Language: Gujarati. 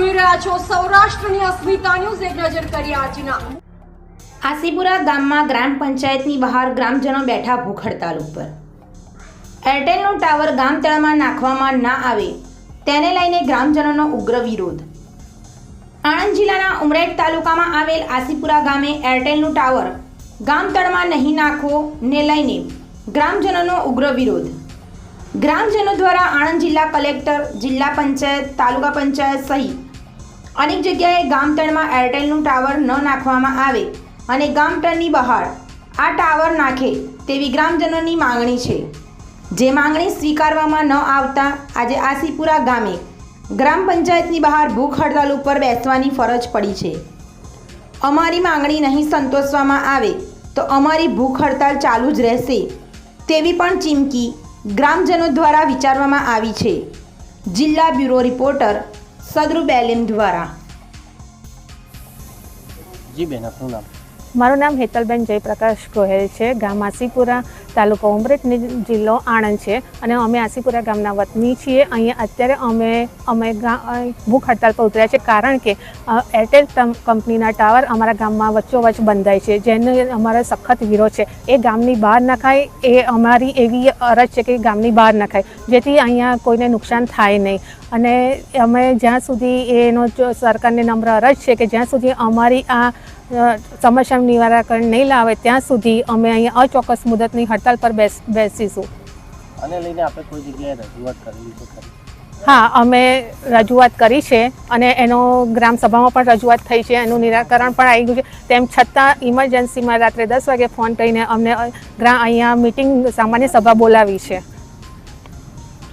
સૌરાષ્ટ્રની અસ્મિતા ન્યૂઝ, એક નજર કરીએ આજના. આસીપુરા ગામમાં ગ્રામ પંચાયતની બહાર ગ્રામજનો બેઠા ભૂખ હડતાલ ઉપર. એરટેલનો ટાવર ગામ તળમાં નાખવામાં ના આવે, તેને લઈને ગ્રામજનોનો ઉગ્ર વિરોધ. આણંદ જિલ્લાના ઉમરેઠ તાલુકામાં આવેલ આસીપુરા ગામે એરટેલનું ટાવર ગામ તળમાં નહીં નાખવો ને લઈને ગ્રામજનોનો ઉગ્ર વિરોધ. ગ્રામજનો દ્વારા આણંદ જિલ્લા કલેક્ટર, જિલ્લા પંચાયત, તાલુકા પંચાયત સહિત અનેક જગ્યાએ ગામતળમાં એરટેલનું ટાવર ન નાખવામાં આવે અને ગામતળની બહાર આ ટાવર નાખે તેવી ગ્રામજનોની માંગણી છે. જે માંગણી સ્વીકારવામાં ન આવતા આજે આસીપુરા ગામે ગ્રામ પંચાયતની બહાર ભૂખ હડતાલ ઉપર બેસવાની ફરજ પડી છે. અમારી માંગણી નહીં સંતોષવામાં આવે તો અમારી ભૂખ હડતાલ ચાલુ જ રહેશે તેવી પણ ચીમકી ગ્રામજનો દ્વારા વિચારવામાં આવી છે. જિલ્લા બ્યુરો રિપોર્ટર સદરુ બેલેમ દ્વારા. જી બેન આપનું નામ? મારું નામ હેતલબેન જયપ્રકાશ ગોહેલ છે. ગામ આસીપુરા તાલુકો ઉમરેઠ જિલ્લો આણંદ છે. અને અમે આસીપુરા ગામના વતની છીએ. અહીંયા અત્યારે અમે અમે ભૂખ હડતાલ પર ઉતર્યા છે. કારણ કે એરટેલ કંપનીના ટાવર અમારા ગામમાં વચ્ચોવચ્ચ બંધાય છે. જેનો અમારો સખત વિરોધ છે. એ ગામની બહાર નખાય એ અમારી એવી અરજ છે કે ગામની બહાર નખાય જેથી અહીંયા કોઈને નુકસાન થાય નહીં. અને અમે જ્યાં સુધી એનો સરકારને નમ્ર અરજ છે કે જ્યાં સુધી અમારી આ સમસ્યા નિવારણ નહીં લાવે, ત્યાં સુધી અમે અહીંયા અચોક્કસ મુદતની હડતાલ પર બેસ બેસીશું. આને લઈને આપણે કોઈ જગ્યાએ રજૂઆત કરેલી છે ખરી. હા અમે રજૂઆત કરી છે અને એનો ગ્રામ સભામાં પણ રજૂઆત થઈ છે એનું નિરાકરણ પણ આવી ગયું છે. તેમ છતાં ઇમરજન્સીમાં રાત્રે દસ વાગે ફોન કરીને અમને ગ્રામ ગ્રા અહીંયા મિટિંગ સામાન્ય સભા બોલાવી છે.